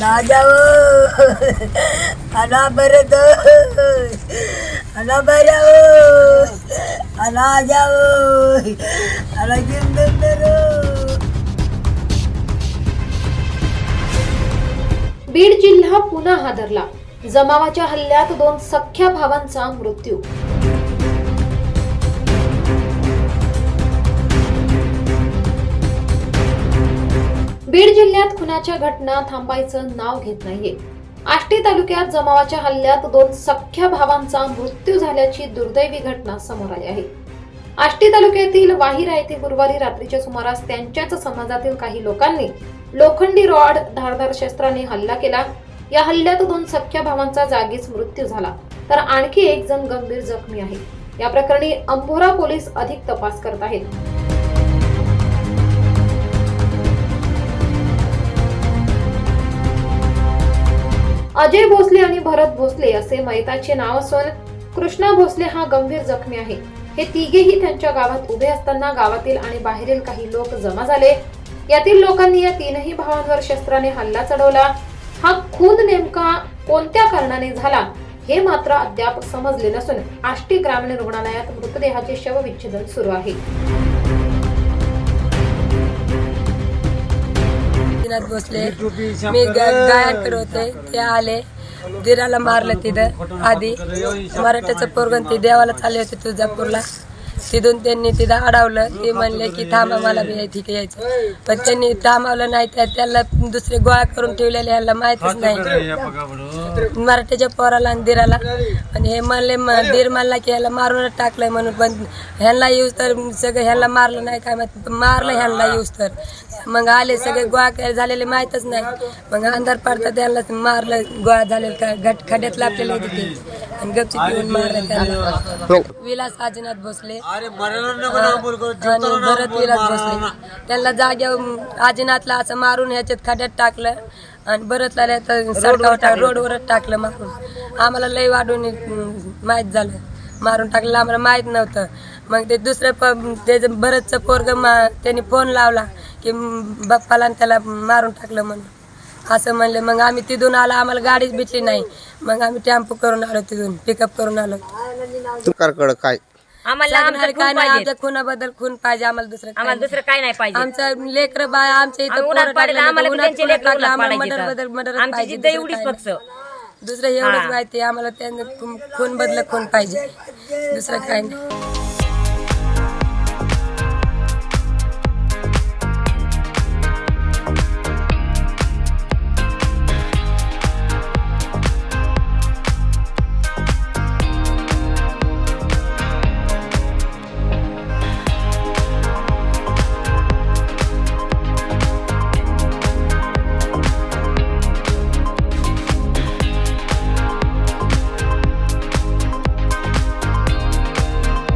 नाजाव अना बरं अना बरं अना जाव अना जिंदर बीड जिल्हा पुन्हा हादरला. जमावाच्या हल्ल्यात दोन सख्या भावांचा मृत्यू. बीड जिल्ह्यात खुनाच्या घटना थांबायचं नाव घेत नाहीये. आष्टी तालुक्यात जमावाच्या हल्ल्यात दोन सख्ख्या भावांचा मृत्यू झाल्याची दुर्दैवी घटना समोर आली आहे. आष्टी तालुक्यातील वाहिरा येथे गुरुवारी रात्रीच्या सुमारास त्यांच्याच समाजातील काही लोकांनी लोखंडी रॉड धारदार शस्त्राने हल्ला केला. या हल्ल्यात दोन सख्ख्या भावांचा जागीच मृत्यू झाला. तर आणखी एक जण गंभीर जखमी आहे. या प्रकरणी अंभोरा पोलीस अधिक तपास करत आहेत. अजय भोसले आणि भरत भोसले असे मैताचे नाव असून कृष्णा भोसले हा गंभीर जखमी आहे. हे तिघेही त्यांच्या गावात उभे असताना गावातील आणि बाहेरील काही लोक जमा झाले. यातील लोकांनी या तीनही भावांवर शस्त्राने हल्ला चढवला. हा खून नेमका कोणत्या कारणाने झाला हे मात्र अद्याप समजले नसून आष्टी ग्रामीण रुग्णालयात मृतदेहाचे शवविच्छेदन सुरू आहे. दिनात बसले. मी गायाकडे होते ते आले. दिराला मारलं तिथं. आधी. मराठ्याचं पोरगण ते देवाला चालले होते तुळजापूरला. तिथून त्यांनी तिथं अडवलं. ते म्हणले की थांबा मला बी ठीक यायचं. पण त्यांनी थांबवलं नाही त्या त्याला दुसरे गोळा करून ठेवलेले ह्याला माहितच नाही. मराठ्याच्या पोराला आणि दिराला. आणि हे म्हणले दीर म्हणला की ह्याला मारूनच टाकलंय म्हणून पण ह्यांना येऊस तर सगळं ह्याला मारलं नाही काय माहिती. मारलं ह्यांना येऊस तर. मग आले सगळे गोळा काय झालेले माहीतच नाही. मग अंधार पडता त्यांना मारलं गोळा झालेलं का घट खड्यात लापलेले होते ते. आणि गपचित येऊन मारलं त्यांना विलास आजीनाथ भोसले आणि भरत विलास भोसले त्यांना जाग्यावर आजीनाथला असं मारून ह्याच्यात खड्यात टाकलं आणि भरतला सडकावर रोडवरच टाकलं मारून. आम्हाला लय वाढून माहीत झालं. मारून टाकलं. आम्हाला माहीत नव्हतं. मग ते दुसरं प त्याचं भरतचं पोरग त्यांनी फोन लावला की बाप्पाला आणि त्याला मारून टाकलं म्हणून. असं म्हणले मग आम्ही तिथून आलो आम्हाला गाडीच भेटली नाही. मग आम्ही टेम्पो करून आलो तिथून पिकअप करून आलो. सरकारकडं काय? आम्हाला आमचं सांगणार खून काय नाही पाहिजे. आमच्या खुनाबद्दल खून पाहिजे आम्हाला दुसरं काय आम्हाला दुसरं काय नाही पाहिजे. आमचं लेकर बाय आमच्या इथं आम्ही उन्हात पोरं पाडेल टाकलं, आम्हाला बी उन्हात त्यांचे पोरं लेकरं टाकलं, उन्हात आम्हाला पाडायचे मदर तर. बदल मदर आमची पाहिजे जिद्द दुसरं एवढीच काय फक्त. नाही. दुसरं एवढंच हा. माहिती आहे, आम्हाला त्यांना खून बदल खून पाहिजे. दुसरं काय नाही.